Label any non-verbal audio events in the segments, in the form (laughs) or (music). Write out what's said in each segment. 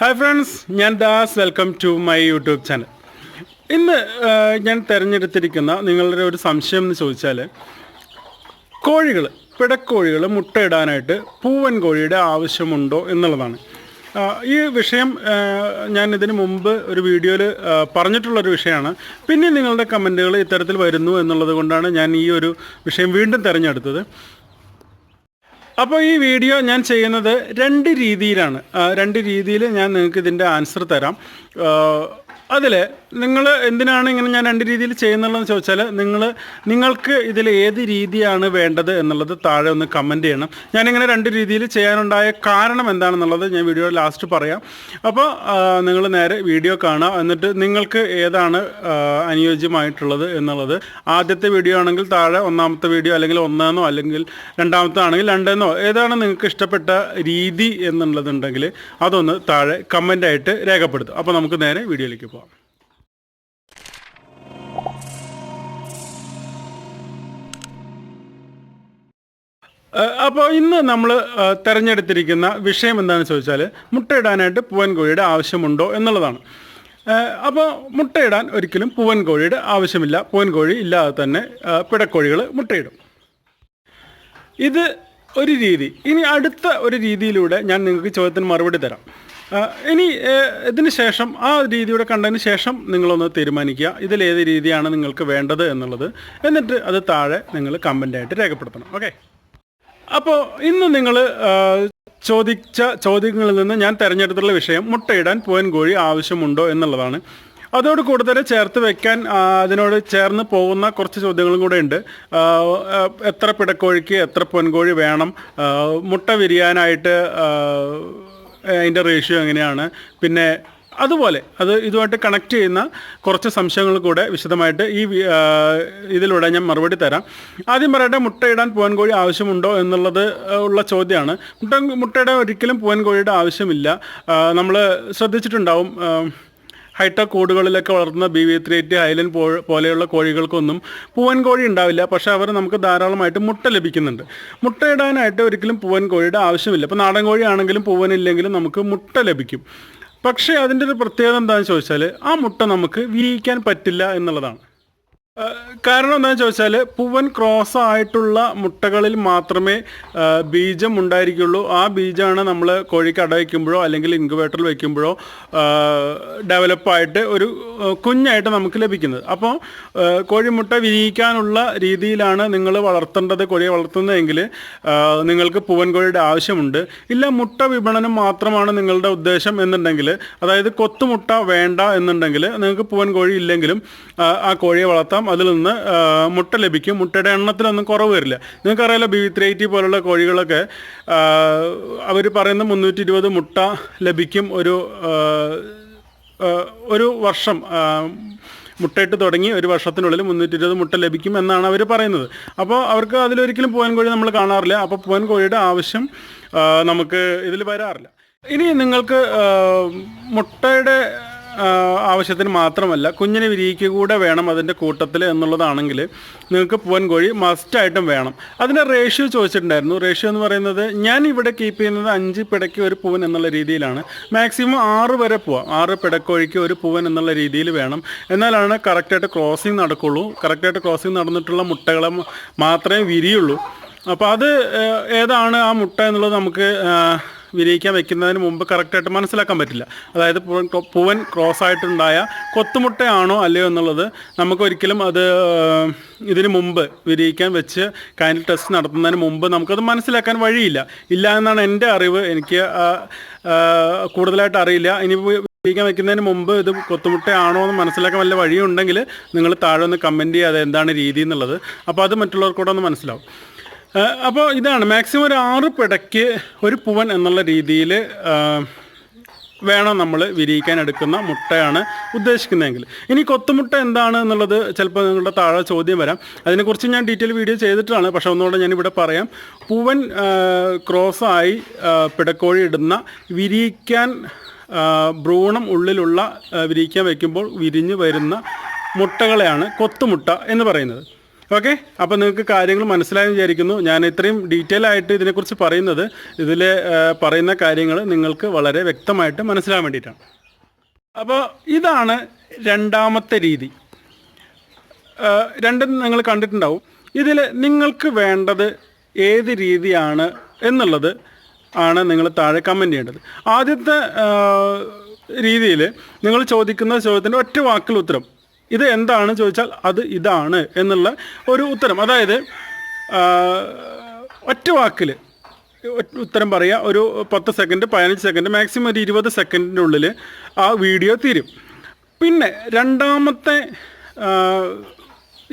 Hi friends ഞാൻ Das. Welcome to my YouTube channel ഇന്ന് ഞാൻ തിരഞ്ഞെടുത്തിരിക്കുന്ന നിങ്ങളുടെ ഒരു സംശയം എന്ന് ചോദിച്ചാൽ കോഴികൾ പിടക്കോഴികൾ മുട്ടയിടാനായിട്ട് പൂവൻ കോഴിയുടെ ആവശ്യമുണ്ടോ എന്നുള്ളതാണ്. ഈ വിഷയം ഞാൻ ഇതിന് മുമ്പ് ഒരു വീഡിയോയിൽ പറഞ്ഞിട്ടുള്ളൊരു വിഷയമാണ്. പിന്നെ നിങ്ങളുടെ കമന്റുകൾ ഇത്തരത്തിൽ വരുന്നു എന്നുള്ളത് കൊണ്ടാണ് ഞാൻ ഈ ഒരു വിഷയം വീണ്ടും തിരഞ്ഞെടുത്തത്. അപ്പോൾ ഈ വീഡിയോ ഞാൻ ചെയ്യുന്നത് രണ്ട് രീതിയിലാണ്. രണ്ട് രീതിയിൽ ഞാൻ നിങ്ങൾക്ക് ഇതിന്റെ ആൻസർ തരാം. അതിൽ നിങ്ങൾ എന്തിനാണ് ഇങ്ങനെ ഞാൻ രണ്ട് രീതിയിൽ ചെയ്യുന്നുള്ളതെന്ന് ചോദിച്ചാൽ നിങ്ങൾ നിങ്ങൾക്ക് ഇതിൽ ഏത് രീതിയാണ് വേണ്ടത് എന്നുള്ളത് താഴെ ഒന്ന് കമന്റ് ചെയ്യണം. ഞാനിങ്ങനെ രണ്ട് രീതിയിൽ ചെയ്യാനുണ്ടായ കാരണം എന്താണെന്നുള്ളത് ഞാൻ വീഡിയോ ലാസ്റ്റ് പറയാം. അപ്പോൾ നിങ്ങൾ നേരെ വീഡിയോ കാണാം. എന്നിട്ട് നിങ്ങൾക്ക് ഏതാണ് അനുയോജ്യമായിട്ടുള്ളത് എന്നുള്ളത്. ആദ്യത്തെ വീഡിയോ ആണെങ്കിൽ താഴെ ഒന്നാമത്തെ വീഡിയോ അല്ലെങ്കിൽ ഒന്നെന്നോ അല്ലെങ്കിൽ രണ്ടാമത്തെ ആണെങ്കിൽ രണ്ടെന്നോ ഏതാണ് നിങ്ങൾക്ക് ഇഷ്ടപ്പെട്ട രീതി എന്നുള്ളതുണ്ടെങ്കിൽ അതൊന്ന് താഴെ കമന്റായിട്ട് രേഖപ്പെടുത്തും അപ്പോൾ നമുക്ക് നേരെ വീഡിയോയിലേക്ക് പോകാം. അപ്പോൾ ഇന്ന് നമ്മൾ തിരഞ്ഞെടുത്തിരിക്കുന്ന വിഷയം എന്താണെന്ന് ചോദിച്ചാൽ മുട്ടയിടാനായിട്ട് പൂവൻ കോഴിയുടെ ആവശ്യമുണ്ടോ എന്നുള്ളതാണ്. അപ്പോൾ മുട്ടയിടാൻ ഒരിക്കലും പൂവൻ കോഴിയുടെ ആവശ്യമില്ല. പൂവൻ കോഴി ഇല്ലാതെ തന്നെ പിടക്കോഴികൾ മുട്ടയിടും. ഇത് ഒരു രീതി. ഇനി അടുത്ത ഒരു രീതിയിലൂടെ ഞാൻ നിങ്ങൾക്ക് ചോദ്യത്തിന് മറുപടി തരാം. ഇനി ഇതിന് ശേഷം ആ രീതിയുടെ കണ്ടതിന് ശേഷം നിങ്ങളൊന്ന് തീരുമാനിക്കുക. ഇതിലേത് രീതിയാണ് നിങ്ങൾക്ക് വേണ്ടത് എന്നുള്ളത്. എന്നിട്ട് അത് താഴെ നിങ്ങൾ കമന്റായിട്ട് രേഖപ്പെടുത്തണം. ഓക്കെ? അപ്പോൾ ഇന്ന് നിങ്ങൾ ചോദിച്ച ചോദ്യങ്ങളിൽ നിന്ന് ഞാൻ തിരഞ്ഞെടുത്തുള്ള വിഷയം മുട്ടയിടാൻ പൂവൻ കോഴി ആവശ്യമുണ്ടോ എന്നുള്ളതാണ്. അതോട് കൂടുതൽ ചേർത്ത് വെക്കാൻ അതിനോട് ചേർന്ന് പോകുന്ന കുറച്ച് ചോദ്യങ്ങളും കൂടെ ഉണ്ട്. എത്ര പിടക്കോഴിക്ക് എത്ര പൊൻകോഴി വേണം? മുട്ട വിരിയാനായിട്ട് അതിന്റെ റേഷ്യോ എങ്ങനെയാണ്? പിന്നെ അതുപോലെ അത് ഇതുമായിട്ട് കണക്ട് ചെയ്യുന്ന കുറച്ച് സംശയങ്ങൾ കൂടെ വിശദമായിട്ട് ഈ ഇതിലൂടെ ഞാൻ മറുപടി തരാം. ആദ്യം പറയട്ടെ മുട്ടയിടാൻ പൂവൻകോഴി ആവശ്യമുണ്ടോ എന്നുള്ളത് ഉള്ള ചോദ്യമാണ്. മുട്ട മുട്ടയുടെ ഒരിക്കലും പൂവൻകോഴിയുടെ ആവശ്യമില്ല. നമ്മൾ ശ്രദ്ധിച്ചിട്ടുണ്ടാവും ഹൈടെക് കൂടുകളിലൊക്കെ വളർത്തുന്ന B V three eight Hyline പോലെയുള്ള കോഴികൾക്കൊന്നും പൂവൻ കോഴി ഉണ്ടാവില്ല. പക്ഷേ അവർ നമുക്ക് ധാരാളമായിട്ട് മുട്ട ലഭിക്കുന്നുണ്ട്. മുട്ടയിടാനായിട്ട് ഒരിക്കലും പൂവൻ കോഴിയുടെ ആവശ്യമില്ല. ഇപ്പോൾ നാടൻ കോഴിയാണെങ്കിലും പൂവനില്ലെങ്കിലും നമുക്ക് മുട്ട ലഭിക്കും. പക്ഷേ അതിന്റെ ഒരു പ്രത്യേകത എന്താണെന്ന് ചോദിച്ചാൽ ആ മുട്ട നമുക്ക് വിരിയിക്കാൻ പറ്റില്ല എന്നുള്ളതാണ്. കാരണം എന്താണെന്ന് ചോദിച്ചാൽ പൂവൻ ക്രോസ് ആയിട്ടുള്ള മുട്ടകളിൽ മാത്രമേ ബീജം ഉണ്ടായിരിക്കുള്ളൂ. ആ ബീജമാണ് നമ്മൾ കോഴിക്ക് അട വയ്ക്കുമ്പോഴോ അല്ലെങ്കിൽ ഇൻക്യുബേറ്ററിൽ വയ്ക്കുമ്പോഴോ ഡെവലപ്പായിട്ട് ഒരു കുഞ്ഞായിട്ട് നമുക്ക് ലഭിക്കുന്നത്. അപ്പോൾ കോഴിമുട്ട വിരിയിക്കാനുള്ള രീതിയിലാണ് നിങ്ങൾ വളർത്തേണ്ടത് കോഴിയെ വളർത്തുന്നതെങ്കിൽ നിങ്ങൾക്ക് പൂവൻ കോഴിയുടെ ആവശ്യമുണ്ട്. ഇല്ല മുട്ട വിപണനം മാത്രമാണ് നിങ്ങളുടെ ഉദ്ദേശം എന്നുണ്ടെങ്കിൽ അതായത് കൊത്തുമുട്ട വേണ്ട എന്നുണ്ടെങ്കിൽ നിങ്ങൾക്ക് പൂവൻ കോഴി ഇല്ലെങ്കിലും ആ കോഴിയെ വളർത്താം. അതിൽ നിന്ന് മുട്ട ലഭിക്കും. മുട്ടയുടെ എണ്ണത്തിലൊന്നും കുറവ് വരില്ല. നിങ്ങൾക്കറിയാലോ ബി ത്രീ പോലുള്ള കോഴികളൊക്കെ അവർ പറയുന്ന മുന്നൂറ്റി ഇരുപത് മുട്ട ലഭിക്കും ഒരു ഒരു വർഷം മുട്ടയിട്ട് തുടങ്ങി ഒരു വർഷത്തിനുള്ളിൽ മുന്നൂറ്റി ഇരുപത് മുട്ട ലഭിക്കും എന്നാണ് അവർ പറയുന്നത്. അപ്പോൾ അവർക്ക് അതിലൊരിക്കലും പൂവൻ കോഴി നമ്മൾ കാണാറില്ല. അപ്പോൾ പൂവൻ കോഴിയുടെ ആവശ്യം നമുക്ക് ഇതിൽ വരാറില്ല. ഇനി നിങ്ങൾക്ക് മുട്ടയുടെ ആവശ്യത്തിന് മാത്രമല്ല കുഞ്ഞിന് വിരിയിക്കുക കൂടെ വേണം അതിന്റെ കൂട്ടത്തിൽ എന്നുള്ളതാണെങ്കിൽ നിങ്ങൾക്ക് പൂവൻ കോഴി മസ്റ്റായിട്ടും വേണം. അതിന്റെ റേഷ്യോ ചോദിച്ചിട്ടുണ്ടായിരുന്നു. റേഷ്യോ എന്ന് പറയുന്നത് ഞാൻ ഇവിടെ കീപ്പ് ചെയ്യുന്നത് അഞ്ച് പിടയ്ക്ക് ഒരു പൂവൻ എന്നുള്ള രീതിയിലാണ്. മാക്സിമം ആറ് വരെ പോവാം. ആറ് പിടക്കോഴിക്ക് ഒരു പൂവൻ എന്നുള്ള രീതിയിൽ വേണം. എന്നാലാണ് കറക്റ്റായിട്ട് ക്രോസിങ് നടക്കുള്ളൂ. കറക്റ്റായിട്ട് ക്രോസിങ് നടന്നിട്ടുള്ള മുട്ടകളെ മാത്രമേ വിരിയുള്ളൂ. അപ്പോൾ അത് ഏതാണ് ആ മുട്ട എന്നുള്ളത് നമുക്ക് വിരിയിക്കാൻ വെക്കുന്നതിന് മുമ്പ് കറക്റ്റായിട്ട് മനസ്സിലാക്കാൻ പറ്റില്ല. അതായത് പൂവൻ ക്രോസ് ആയിട്ടുണ്ടായ കൊത്തുമുട്ടയാണോ അല്ലയോ എന്നുള്ളത് നമുക്ക് ഒരിക്കലും അത് ഇതിന് മുമ്പ് വിരിയിക്കാൻ വെച്ച് കാൻഡിൽ ടെസ്റ്റ് നടത്തുന്നതിന് മുമ്പ് നമുക്കത് മനസ്സിലാക്കാൻ വഴിയില്ല. ഇല്ല എന്നാണ് എന്റെ അറിവ്. എനിക്ക് കൂടുതലായിട്ട് അറിയില്ല. ഇനി വിരിയിക്കാൻ വെക്കുന്നതിന് മുമ്പ് ഇത് കൊത്തുമുട്ടയാണോ എന്ന് മനസ്സിലാക്കാൻ വല്ല വഴിയുണ്ടെങ്കിൽ നിങ്ങൾ താഴെ ഒന്ന് കമന്റ് ചെയ്യുക അത് എന്താണ് രീതി എന്നുള്ളത്. അപ്പോൾ അത് മറ്റുള്ളവർക്കൂടെ ഒന്ന് മനസ്സിലാവും. അപ്പോൾ ഇതാണ് മാക്സിമം ഒരു ആറ് പിടയ്ക്ക് ഒരു പൂവൻ എന്നുള്ള രീതിയിൽ വേണം നമ്മൾ വിരിയിക്കാൻ എടുക്കുന്ന മുട്ടയാണ് ഉദ്ദേശിക്കുന്നതെങ്കിൽ. ഇനി കൊത്തുമുട്ട എന്താണ് എന്നുള്ളത് ചിലപ്പോൾ നിങ്ങളുടെ താഴെ ചോദ്യം വരാം. അതിനെക്കുറിച്ച് ഞാൻ ഡീറ്റെയിൽ വീഡിയോ ചെയ്തിട്ടാണ് പക്ഷേ ഒന്നുകൂടെ ഞാനിവിടെ പറയാം. പൂവൻ ക്രോസായി പിടക്കോഴി ഇടുന്ന വിരിയിക്കാൻ ഭ്രൂണം ഉള്ളിലുള്ള വിരിയിക്കാൻ വയ്ക്കുമ്പോൾ വിരിഞ്ഞ് വരുന്ന മുട്ടകളെയാണ് കൊത്തുമുട്ട എന്ന് പറയുന്നത്. ഓക്കെ അപ്പോൾ നിങ്ങൾക്ക് കാര്യങ്ങൾ മനസ്സിലായെന്ന് വിചാരിക്കുന്നു. ഞാൻ ഇത്രയും ഡീറ്റെയിൽ ആയിട്ട് ഇതിനെക്കുറിച്ച് പറയുന്നത്. ഇതിൽ പറയുന്ന കാര്യങ്ങൾ നിങ്ങൾക്ക് വളരെ വ്യക്തമായിട്ട് മനസ്സിലാൻ വേണ്ടിയിട്ടാണ്. അപ്പോൾ ഇതാണ് രണ്ടാമത്തെ രീതി. രണ്ടും നിങ്ങൾ കണ്ടിട്ടുണ്ടാവും. ഇതിൽ നിങ്ങൾക്ക് വേണ്ടത് ഏത് രീതിയാണ് എന്നുള്ളത് ആണ് നിങ്ങൾ താഴെ കമന്റ് ചെയ്യേണ്ടത്. ആദ്യത്തെ രീതിയിൽ നിങ്ങൾ ചോദിക്കുന്ന ചോദ്യത്തിന്റെ ഒറ്റ വാക്കിൽ ഉത്തരം. ഇത് എന്താണ് ചോദിച്ചാൽ അത് ഇതാണ് എന്നുള്ള ഒരു ഉത്തരം. അതായത് ഒറ്റ വാക്കിൽ ഉത്തരം പറയുക ഒരു പത്ത് സെക്കൻഡ് പതിനഞ്ച് സെക്കൻഡ് മാക്സിമം ഒരു ഇരുപത് സെക്കൻഡിനുള്ളിൽ ആ വീഡിയോ തീരും. പിന്നെ രണ്ടാമത്തെ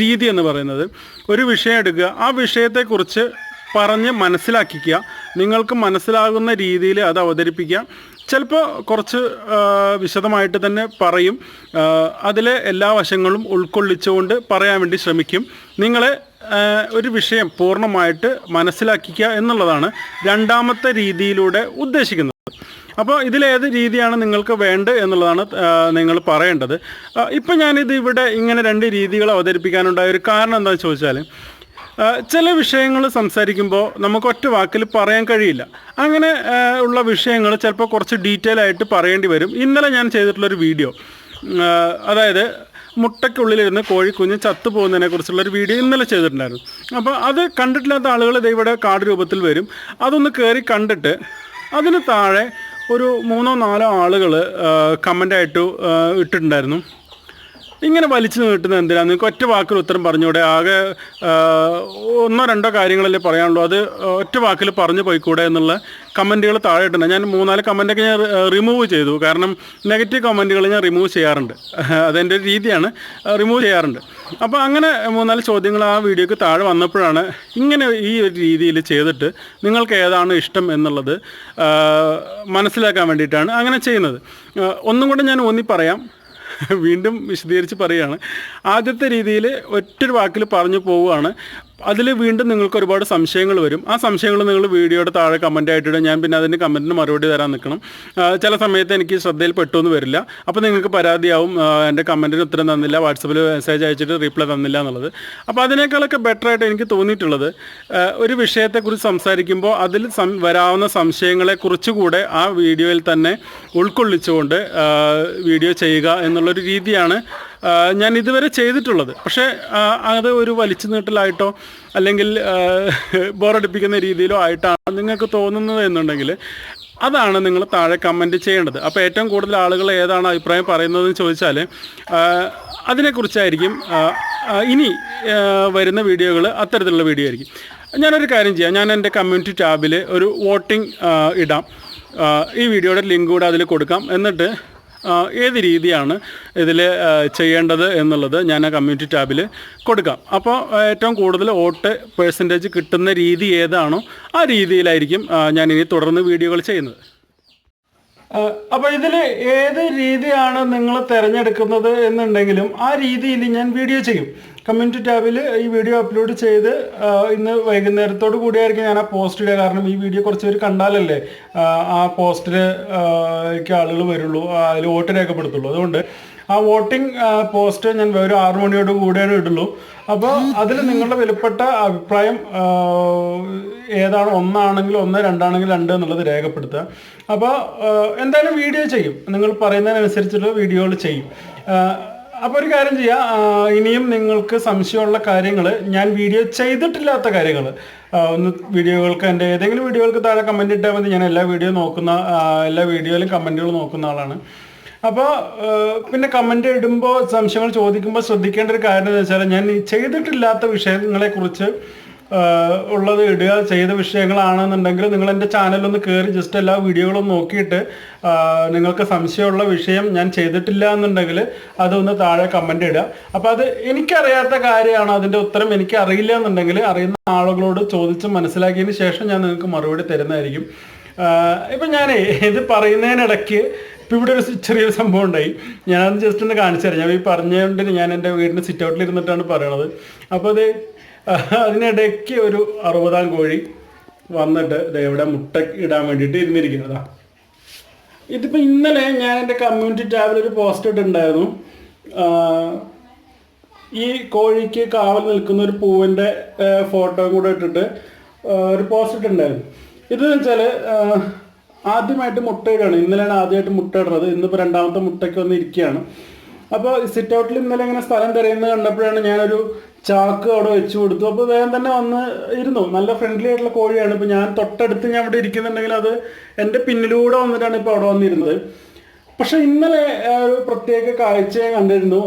രീതി എന്ന് പറയുന്നത് ഒരു വിഷയം എടുക്കുക. ആ വിഷയത്തെക്കുറിച്ച് പറഞ്ഞ് മനസ്സിലാക്കിക്കുക. നിങ്ങൾക്ക് മനസ്സിലാകുന്ന രീതിയിൽ അത് അവതരിപ്പിക്കുക. ചിലപ്പോൾ കുറച്ച് വിശദമായിട്ട് തന്നെ പറയും. അതിലെ എല്ലാ വശങ്ങളും ഉൾക്കൊള്ളിച്ചുകൊണ്ട് പറയാൻ വേണ്ടി ശ്രമിക്കും. നിങ്ങളെ ഒരു വിഷയം പൂർണമായിട്ട് മനസ്സിലാക്കിക്കുക എന്നുള്ളതാണ് രണ്ടാമത്തെ രീതിയിലൂടെ ഉദ്ദേശിക്കുന്നത്. അപ്പോൾ ഇതിലേത് രീതിയാണ് നിങ്ങൾക്ക് വേണ്ടത് എന്നുള്ളതാണ് നിങ്ങൾ പറയേണ്ടത്. ഇപ്പം ഞാനിത് ഇവിടെ ഇങ്ങനെ രണ്ട് രീതികൾ അവതരിപ്പിക്കാനുണ്ടായ ഒരു കാരണം എന്താണെന്ന് ചോദിച്ചാൽ ചില വിഷയങ്ങൾ സംസാരിക്കുമ്പോൾ നമുക്ക് ഒറ്റ വാക്കിൽ പറയാൻ കഴിയില്ല. അങ്ങനെ ഉള്ള വിഷയങ്ങൾ ചിലപ്പോൾ കുറച്ച് ഡീറ്റെയിൽ ആയിട്ട് പറയേണ്ടി വരും. ഇന്നലെ ഞാൻ ചെയ്തിട്ടുള്ളൊരു വീഡിയോ അതായത് മുട്ടയ്ക്കുള്ളിലിരുന്ന് കോഴിക്കുഞ്ഞ് ചത്തു പോകുന്നതിനെ കുറിച്ചുള്ളൊരു വീഡിയോ ഇന്നലെ ചെയ്തിട്ടുണ്ടായിരുന്നു. അപ്പോൾ അത് കണ്ടിട്ടില്ലാത്ത ആളുകൾ ഇവിടെ കാർഡ് രൂപത്തിൽ വരും. അതൊന്ന് കയറി കണ്ടിട്ട് അതിന് താഴെ ഒരു മൂന്നോ നാലോ ആളുകൾ കമന്റായിട്ട് ഇട്ടിട്ടുണ്ടായിരുന്നു. ഇങ്ങനെ വലിച്ചു നീട്ടുന്നത് എന്തിനാണ് നിങ്ങൾക്ക് ഒറ്റ വാക്കിൽ ഉത്തരം പറഞ്ഞൂടെ ആകെ ഒന്നോ രണ്ടോ കാര്യങ്ങളല്ലേ പറയാനുള്ളൂ. അത് ഒറ്റ വാക്കിൽ പറഞ്ഞു പോയിക്കൂടെ എന്നുള്ള കമന്റുകൾ താഴെ ഇട്ടുണ്ട് ഞാൻ മൂന്നാൽ കമന്റൊക്കെ ഞാൻ റിമൂവ് ചെയ്തു. കാരണം നെഗറ്റീവ് കമന്റുകൾ ഞാൻ റിമൂവ് ചെയ്യാറുണ്ട്. (laughs) അതെന്റെ ഒരു രീതിയാണ്. റിമൂവ് ചെയ്യാറുണ്ട്. അപ്പോൾ അങ്ങനെ മൂന്നാൽ ചോദ്യങ്ങൾ ആ വീഡിയോക്ക് താഴെ വന്നപ്പോഴാണ് ഇങ്ങനെ ഈ ഒരു രീതിയിൽ ചെയ്തിട്ട് നിങ്ങൾക്ക് ഏതാണ് ഇഷ്ടം എന്നുള്ളത് മനസ്സിലാക്കാൻ വേണ്ടിയിട്ടാണ് അങ്ങനെ ചെയ്യുന്നത്. ഒന്നും കൂടെ ഞാൻ ഊന്നി പറയാം. (laughs) വീണ്ടും വിശദീകരിച്ച് പറയുകയാണ്. ആദ്യത്തെ രീതിയിൽ ഒറ്റൊരു വാക്കിൽ പറഞ്ഞു പോവുകയാണ്. അതിൽ വീണ്ടും നിങ്ങൾക്ക് ഒരുപാട് സംശയങ്ങൾ വരും. ആ സംശയങ്ങൾ നിങ്ങൾ വീഡിയോയുടെ താഴെ കമന്റ് ആയിട്ടിടും ഞാൻ പിന്നെ അതിന് കമന്റിന് മറുപടി തരാൻ നിൽക്കണം. ചില സമയത്ത് എനിക്ക് ശ്രദ്ധയിൽ പെട്ടുമെന്ന് വരില്ല. അപ്പോൾ നിങ്ങൾക്ക് പരാതിയാവും. എന്റെ കമന്റിന് ഉത്തരം തന്നില്ല. വാട്സപ്പിൽ മെസ്സേജ് അയച്ചിട്ട് റീപ്ലൈ തന്നില്ല എന്നുള്ളത്. അപ്പോൾ അതിനേക്കാളൊക്കെ ബെറ്ററായിട്ട് എനിക്ക് തോന്നിയിട്ടുള്ളത് ഒരു വിഷയത്തെക്കുറിച്ച് സംസാരിക്കുമ്പോൾ അതിൽ വരാവുന്ന സംശയങ്ങളെ കുറിച്ചുകൂടെ ആ വീഡിയോയിൽ തന്നെ ഉൾക്കൊള്ളിച്ചുകൊണ്ട് വീഡിയോ ചെയ്യുക എന്നുള്ളൊരു രീതിയാണ് ഞാൻ ഇതുവരെ ചെയ്തിട്ടുള്ളത്. പക്ഷേ അത് ഒരു വലിച്ചു നീട്ടലായിട്ടോ അല്ലെങ്കിൽ ബോറടിപ്പിക്കുന്ന രീതിയിലോ ആയിട്ടാണ് നിങ്ങൾക്ക് തോന്നുന്നത് എന്നുണ്ടെങ്കിൽ അതാണ് നിങ്ങൾ താഴെ കമന്റ് ചെയ്യേണ്ടത്. അപ്പോൾ ഏറ്റവും കൂടുതൽ ആളുകൾ ഏതാണ് അഭിപ്രായം പറയുന്നതെന്ന് ചോദിച്ചാൽ അതിനെക്കുറിച്ചായിരിക്കും ഇനി വരുന്ന വീഡിയോകൾ അത്തരത്തിലുള്ള വീഡിയോ ആയിരിക്കും. ഞാനൊരു കാര്യം ചെയ്യാം. ഞാൻ എന്റെ കമ്മ്യൂണിറ്റി ടാബിൽ ഒരു വോട്ടിംഗ് ഇടാം. ഈ വീഡിയോയുടെ ലിങ്ക് കൂടെ അതിൽ കൊടുക്കാം. എന്നിട്ട് ഏത് രീതിയാണ് ഇതിൽ ചെയ്യേണ്ടത് എന്നുള്ളത് ഞാൻ ആ കമ്മ്യൂണിറ്റി ടാബിൽ കൊടുക്കാം. അപ്പോൾ ഏറ്റവും കൂടുതൽ വോട്ട് പേഴ്സന്റേജ് കിട്ടുന്ന രീതി ഏതാണോ ആ രീതിയിലായിരിക്കും ഞാൻ ഇനി തുടർന്ന് വീഡിയോകൾ ചെയ്യുന്നത്. അപ്പോൾ ഇതിൽ ഏത് രീതിയാണ് നിങ്ങൾ തിരഞ്ഞെടുക്കുന്നത് എന്നുണ്ടെങ്കിലും ആ രീതിയിൽ ഞാൻ വീഡിയോ ചെയ്യും. കമ്മ്യൂണിറ്റി ടാബിൽ ഈ വീഡിയോ അപ്ലോഡ് ചെയ്ത് ഇന്ന് വൈകുന്നേരത്തോട് കൂടിയായിരിക്കും ഞാൻ ആ പോസ്റ്റ് ഇടുക. കാരണം ഈ വീഡിയോ കുറച്ച് പേര് കണ്ടാലല്ലേ ആ, പോസ്റ്റിലേക്ക് ആളുകൾ വരുള്ളൂ അതിൽ വോട്ട് രേഖപ്പെടുത്തുള്ളൂ. അതുകൊണ്ട് ആ വോട്ടിംഗ് പോസ്റ്റ് ഞാൻ ഒരു ആറു മണിയോട് കൂടിയാണ് ഇടുള്ളൂ. അപ്പോൾ അതിൽ നിങ്ങളുടെ വിലപ്പെട്ട അഭിപ്രായം ഏതാണ് ഒന്നാണെങ്കിൽ ഒന്ന് രണ്ടാണെങ്കിൽ രണ്ട് എന്നുള്ളത് രേഖപ്പെടുത്തുക. അപ്പോൾ എന്തായാലും വീഡിയോ ചെയ്യും. നിങ്ങൾ പറയുന്നതിനനുസരിച്ചുള്ള വീഡിയോകൾ ചെയ്യും. അപ്പോൾ ഒരു കാര്യം ചെയ്യാം. ഇനിയും നിങ്ങൾക്ക് സംശയമുള്ള കാര്യങ്ങൾ ഞാൻ വീഡിയോ ചെയ്തിട്ടില്ലാത്ത കാര്യങ്ങൾ ഒന്ന് വീഡിയോകൾക്ക് എന്റെ ഏതെങ്കിലും വീഡിയോകൾക്ക് താഴെ കമന്റ് ഇട്ടാൽ മതി. ഞാൻ എല്ലാ വീഡിയോ നോക്കുന്ന എല്ലാ വീഡിയോയിലും കമന്റുകൾ നോക്കുന്ന ആളാണ്. അപ്പോൾ പിന്നെ കമന്റ് ഇടുമ്പോൾ സംശയങ്ങൾ ചോദിക്കുമ്പോൾ ശ്രദ്ധിക്കേണ്ട ഒരു കാര്യം എന്ന് വെച്ചാൽ ഞാൻ ചെയ്തിട്ടില്ലാത്ത വിഷയങ്ങളെക്കുറിച്ച് ഉള്ളത് ഇടുക ചെയ്ത വിഷയങ്ങളാണെന്നുണ്ടെങ്കിൽ നിങ്ങൾ എന്റെ ചാനലൊന്ന് കയറി ജസ്റ്റ് എല്ലാ വീഡിയോകളും നോക്കിയിട്ട് നിങ്ങൾക്ക് സംശയമുള്ള വിഷയം ഞാൻ ചെയ്തിട്ടില്ല എന്നുണ്ടെങ്കിൽ അതൊന്ന് താഴെ കമന്റ് ഇടുക. അപ്പോൾ അത് എനിക്കറിയാത്ത കാര്യമാണ് അതിന്റെ ഉത്തരം. എനിക്ക് അറിയില്ല എന്നുണ്ടെങ്കിൽ അറിയുന്ന ആളുകളോട് ചോദിച്ച് മനസ്സിലാക്കിയതിന് ശേഷം ഞാൻ നിങ്ങൾക്ക് മറുപടി തരുന്നതായിരിക്കും. ഇപ്പം ഞാൻ ഇത് പറയുന്നതിനിടയ്ക്ക് ഇപ്പം ഇവിടെ ഒരു ചെറിയൊരു സംഭവം ഉണ്ടായി. ഞാനത് ജസ്റ്റ് ഒന്ന് കാണിച്ചു തരാം. ഞാൻ ഈ പറഞ്ഞുകൊണ്ട് ഞാൻ എന്റെ വീടിന്റെ സിറ്റ് ഔട്ടിൽ ഇരുന്നിട്ടാണ് പറയണത്. അപ്പോൾ അത് അതിനിടയ്ക്ക് ഒരു അറുപതാം കോഴി വന്നിട്ട് ഇവിടെ മുട്ട ഇടാൻ വേണ്ടിയിട്ട് ഇരുന്നിരിക്കുന്നതാ ഇതിപ്പോൾ ഇന്നലെ ഞാൻ എന്റെ കമ്മ്യൂണിറ്റി ടാബിൽ ഒരു പോസ്റ്റ് ഇട്ടിട്ടുണ്ടായിരുന്നു. ഈ കോഴിക്ക് കാവൽ നിൽക്കുന്ന ഒരു പൂവിന്റെ ഫോട്ടോയും കൂടെ ഇട്ടിട്ട് ഒരു പോസ്റ്റ് ഇട്ടിട്ടുണ്ടായിരുന്നു. ഇതെന്ന് വെച്ചാൽ ആദ്യമായിട്ട് മുട്ടയിടുകയാണ് ഇന്നലെയാണ് ആദ്യമായിട്ട് മുട്ടയിടുന്നത് ഇന്നിപ്പോൾ രണ്ടാമത്തെ മുട്ടയ്ക്ക് വന്ന് ഇരിക്കുകയാണ്. അപ്പോൾ സിറ്റ് ഔട്ടിൽ ഇന്നലെ ഇങ്ങനെ സ്ഥലം തിരയുന്നത് കണ്ടപ്പോഴാണ് ഞാനൊരു ചാക്ക് അവിടെ വെച്ചു കൊടുത്തു. അപ്പോൾ വേഗം തന്നെ വന്ന് ഇരുന്നു. നല്ല ഫ്രണ്ട്ലി ആയിട്ടുള്ള കോഴിയാണ്. ഇപ്പോൾ ഞാൻ തൊട്ടടുത്ത് ഞാൻ ഇവിടെ ഇരിക്കുന്നുണ്ടെങ്കിൽ അത് എന്റെ പിന്നിലൂടെ വന്നിട്ടാണ് ഇപ്പോൾ അവിടെ വന്നിരുന്നത്. പക്ഷെ ഇന്നലെ ഒരു പ്രത്യേക കാഴ്ച കണ്ടിരുന്നു.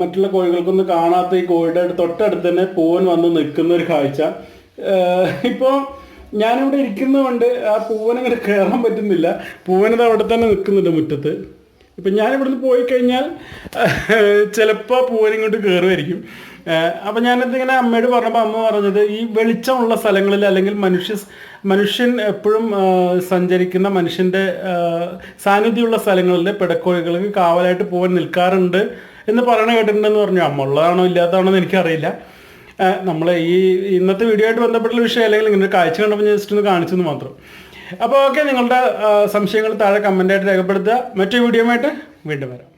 മറ്റുള്ള കോഴികൾക്കൊന്നും കാണാത്ത ഈ കോഴിയുടെ തൊട്ടടുത്ത് തന്നെ പൂവൻ വന്ന് നിൽക്കുന്ന ഒരു കാഴ്ച. ഇപ്പോൾ ഞാനിവിടെ ഇരിക്കുന്നതുകൊണ്ട് ആ പൂവൻ അങ്ങനെ കയറാൻ പറ്റുന്നില്ല. പൂവനത് അവിടെ തന്നെ നിൽക്കുന്നുണ്ട് മുറ്റത്ത്. ഇപ്പം ഞാൻ ഇവിടുന്ന് പോയി കഴിഞ്ഞാൽ ചിലപ്പോൾ പൂവൻ ഇങ്ങോട്ട് കയറുമായിരിക്കും അപ്പം ഞാനത് ഇങ്ങനെ അമ്മയോട് പറഞ്ഞപ്പോൾ അമ്മ പറഞ്ഞത് ഈ വെളിച്ചമുള്ള സ്ഥലങ്ങളിൽ അല്ലെങ്കിൽ മനുഷ്യ മനുഷ്യൻ എപ്പോഴും സഞ്ചരിക്കുന്ന മനുഷ്യന്റെ സാന്നിധ്യമുള്ള സ്ഥലങ്ങളിൽ പിടക്കോഴികൾക്ക് കാവലായിട്ട് പോകാൻ നിൽക്കാറുണ്ട് എന്ന് പറയണ കേട്ടിട്ടുണ്ടെന്ന് പറഞ്ഞു. അമ്മ ഉള്ളതാണോ ഇല്ലാത്തതാണോ എന്ന് എനിക്കറിയില്ല. നമ്മൾ ഈ ഇന്നത്തെ വീഡിയോ ആയിട്ട് ബന്ധപ്പെട്ടുള്ള വിഷയം അല്ലെങ്കിൽ ഇങ്ങനെ കാഴ്ച കണ്ടപ്പോൾ ജസ്റ്റ് ഒന്ന് കാണിച്ചെന്ന് മാത്രം. അപ്പോൾ ഓക്കെ നിങ്ങളുടെ സംശയങ്ങൾ താഴെ കമന്റായിട്ട് രേഖപ്പെടുത്തുക. മറ്റൊരു വീഡിയോയുമായിട്ട് വീണ്ടും വരാം.